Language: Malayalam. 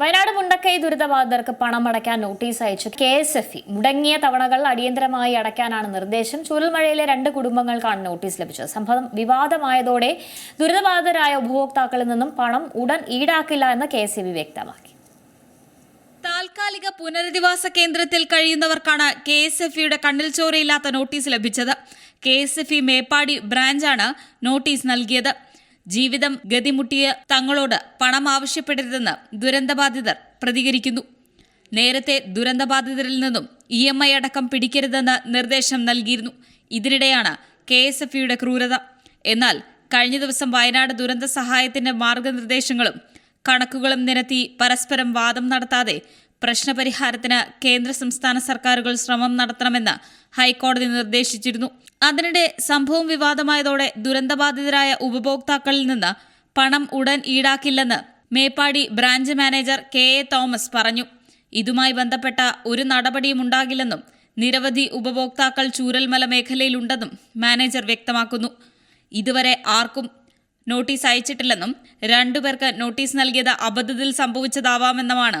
വയനാട് മുണ്ടക്കൈ ദുരിതബാധിതർക്ക് പണം അടയ്ക്കാൻ നോട്ടീസ് അയച്ചു കെ എസ് എഫ് ഇ. മുടങ്ങിയ തവണകൾ അടിയന്തരമായി അടയ്ക്കാനാണ് നിർദ്ദേശം. ചുരുൾമഴയിലെ രണ്ട് കുടുംബങ്ങൾക്കാണ് നോട്ടീസ് ലഭിച്ചത്. സംഭവം വിവാദമായതോടെ ദുരിതബാധിതരായ ഉപഭോക്താക്കളിൽ നിന്നും പണം ഉടൻ ഈടാക്കില്ല എന്ന് കെ എസ് വ്യക്തമാക്കി. താൽക്കാലിക പുനരധിവാസ കേന്ദ്രത്തിൽ കഴിയുന്നവർക്കാണ് കെ എസ് എഫ് ഇയുടെ കണ്ണിൽ ചോരയില്ലാത്ത നോട്ടീസ് ലഭിച്ചത്. K S F E Meppadi ബ്രാഞ്ചാണ് notice നൽകിയത്. ജീവിതം ഗതിമുട്ടിയ തങ്ങളോട് പണം ആവശ്യപ്പെടരുതെന്ന് ദുരന്തബാധിതർ പ്രതികരിക്കുന്നു. നേരത്തെ ദുരന്തബാധിതരിൽ നിന്നും ഇ എം ഐ അടക്കം പിടിക്കരുതെന്ന് നിർദ്ദേശം നൽകിയിരുന്നു. ഇതിനിടെയാണ് കെ എസ് എഫ് യുടെ ക്രൂരത. എന്നാൽ കഴിഞ്ഞ ദിവസം വയനാട് ദുരന്ത സഹായത്തിന്റെ മാർഗനിർദ്ദേശങ്ങളും കണക്കുകളും നിരത്തി പരസ്പരം വാദം നടത്താതെ പ്രശ്നപരിഹാരത്തിന് കേന്ദ്ര സംസ്ഥാന സർക്കാരുകൾ ശ്രമം നടത്തണമെന്ന് ഹൈക്കോടതി നിർദ്ദേശിച്ചിരുന്നു. അതിനിടെ സംഭവം വിവാദമായതോടെ ദുരന്തബാധിതരായ ഉപഭോക്താക്കളിൽ നിന്ന് പണം ഉടൻ ഈടാക്കില്ലെന്ന് Meppadi branch manager K A Thomas പറഞ്ഞു. ഇതുമായി ബന്ധപ്പെട്ട ഒരു നടപടിയും ഉണ്ടാകില്ലെന്നും നിരവധി ഉപഭോക്താക്കൾ ചൂരൽമല മേഖലയിലുണ്ടെന്നും മാനേജർ വ്യക്തമാക്കുന്നു. ഇതുവരെ ആർക്കും നോട്ടീസ് അയച്ചിട്ടില്ലെന്നും രണ്ടുപേർക്ക് നോട്ടീസ് നൽകിയത് അബദ്ധത്തിൽ സംഭവിച്ചതാവാമെന്നുമാണ്